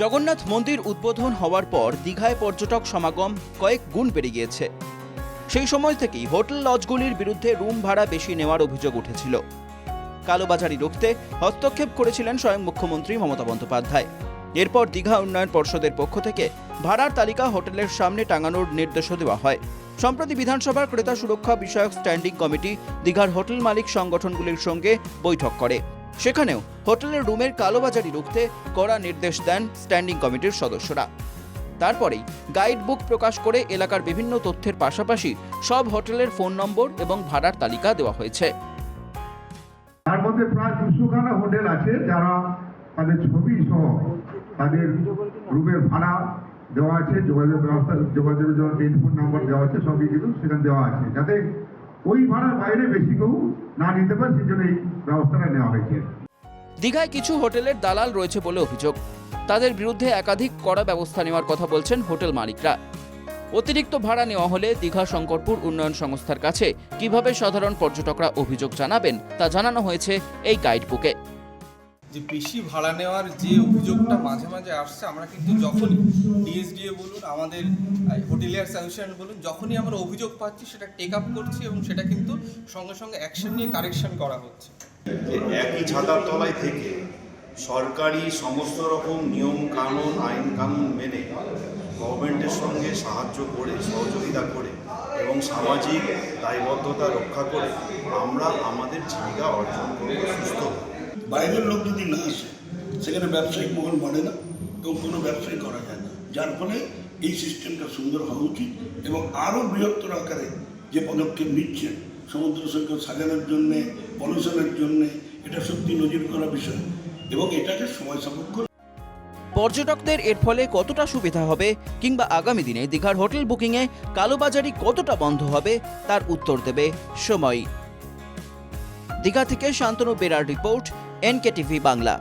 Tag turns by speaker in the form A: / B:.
A: জগন্নাথ মন্দির উদ্বোধন হওয়ার পর দীঘায় পর্যটক সমাগম কয়েক গুণ বেড়ে গিয়েছে। সেই সময় থেকেই হোটেল লজগুলির বিরুদ্ধে রুম ভাড়া বেশি নেওয়ার অভিযোগ উঠেছিল। কালোবাজারি রুখতে হস্তক্ষেপ করেছিলেন স্বয়ং মুখ্যমন্ত্রী মমতা বন্দ্যোপাধ্যায়। এরপর দীঘা উন্নয়ন পর্ষদের পক্ষ থেকে ভাড়ার তালিকা হোটেলের সামনে টাঙানোর নির্দেশও দেওয়া হয়। সম্প্রতি বিধানসভার ক্রেতা সুরক্ষা বিষয়ক স্ট্যান্ডিং কমিটি দীঘার হোটেল মালিক সংগঠনগুলির সঙ্গে বৈঠক করে। সেখানেও হোটেলের রুমের কালোবাজারি রুখতে কড়া নির্দেশ দেন স্ট্যান্ডিং কমিটির সদস্যরা। তারপরেই গাইড বুক প্রকাশ করে এলাকার বিভিন্ন তথ্যের পাশাপাশি সব হোটেলের ফোন নম্বর এবং ভাড়ার তালিকা দেওয়া হয়েছে।
B: তার মধ্যে প্রায় দুশোখানা হোটেল আছে যারা তাদের ছবি সহ তাদের রুমের ভাড়া দেওয়া আছে, যোগাযোগ ব্যবস্থা, যোগাযোগের জন্য টেলিফোন নাম্বার দেওয়া আছে সবই কিন্তু সেখানে দেওয়া আছে। যাতে ওই ভাড়ার বাইরে বেশি কেউ না নিতে পারে সেই জন্য এই ব্যবস্থাটা নেওয়া হয়েছে।
A: দীঘায় কিছু হোটেলের দালাল রয়েছে বলে অভিযোগ। তাদের বিরুদ্ধে একাধিক কড়া ব্যবস্থা নেওয়ার কথা বলছেন হোটেল মালিকরা। অতিরিক্ত ভাড়া নেওয়া হলে দীঘা শঙ্করপুর উন্নয়ন সংস্থার কাছে কীভাবে সাধারণ পর্যটকরা অভিযোগ জানাবেন তা জানানো হয়েছে এই গাইডবুকে।
C: যে বেশি ভাড়া নেওয়ার যে অভিযোগটা মাঝে মাঝে আসছে, আমরা কিন্তু যখনই ডিএসডিএ বলুন, আমাদের হোটেলিয়ার অ্যাসোসিয়েশন বলুন, যখনই আমরা অভিযোগ পাচ্ছি, সেটা টেক আপ করছি এবং সেটা কিন্তু সঙ্গে সঙ্গে অ্যাকশন নিয়ে কারেকশন করা হচ্ছে
D: যে একই ছাতার তলায় থেকে সরকারি সমস্ত রকম নিয়ম কানুন, আইন কানুন মেনে গভর্নমেন্টের সঙ্গে সাহায্য করে, সহযোগিতা করে এবং সামাজিক দায়বদ্ধতা রক্ষা করে আমরা আমাদের জীবিকা অর্জন করব, সুস্থ।
E: বাইরের লোক যদি না আসে, সেখানে ব্যবসায়িক মহল বাড়ে না, এবং কোনো ব্যবসায়ী করা যায় না। যার ফলে এই সিস্টেমটা সুন্দর হওয়া উচিত, এবং আরও বৃহত্তর আকারে যে পদক্ষেপ নিচ্ছেন সমুদ্র সৈকত সাজানোর জন্যে পলিউশনের জন্যে, এটা সত্যি নজির করা বিষয়, এবং এটাকে সময় সাপেক্ষ
A: পর্যটকদের এর ফলে কতটা সুবিধা হবে, কিংবা আগামী দিনে দীঘার হোটেল বুকিংয়ে কালোবাজারি কতটা বন্ধ হবে, তার উত্তর দেবে সময়। দীঘা থেকে শান্তনু বেরার রিপোর্ট এনকে টিভি বাংলা।